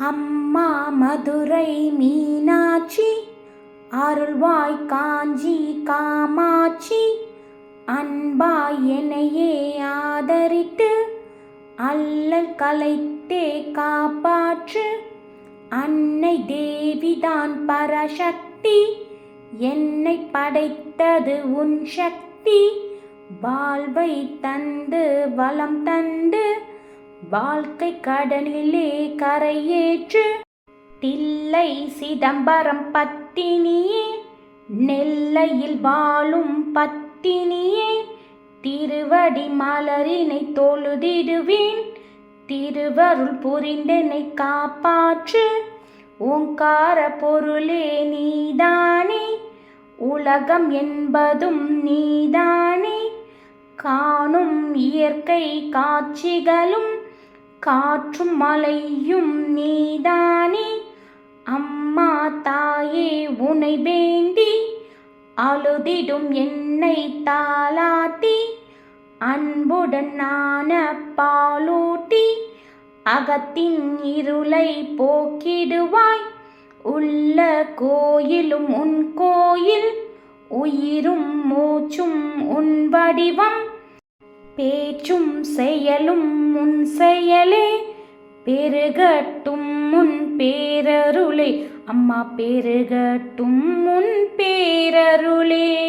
அம்மா மதுரை மீனாட்சி அருள்வாய் காஞ்சி காமாட்சி அன்பாய் என்னையே ஆதரித்து அல்லல் கலைத்தே காப்பாற்று அன்னை தேவிதான் பரசக்தி என்னை படைத்தது உன் சக்தி வாழ்வை தந்து வளம் தந்து வாழ்க்கை கடலிலே கரையேற்று தில்லை சிதம்பரம் பத்தினியே நெல்லையில் வாழும் பத்தினியே திருவடி மலரினை தொழுதிடுவேன் திருவருள் புரிந்தனை காப்பாற்று ஓங்கார பொருளே நீதானே உலகம் என்பதும் நீதானே காணும் இயற்கை காட்சிகளும் காற்றும் மலையும் நீதானே. அம்மா தாயே உனை வேண்டி அழுதிடும் என்னை தாளாத்தி அன்புடன் நான பாலூட்டி அகத்தின் இருளை போக்கிடுவாய். உள்ள கோயிலும் உன் கோயில் உயிரும் மூச்சும் உன் வடிவம். பேச்சும் செயலும் முன் செயலே. பெருகட்டும் முன் பேரருளே. அம்மா பெருகட்டும் முன் பேரருளே.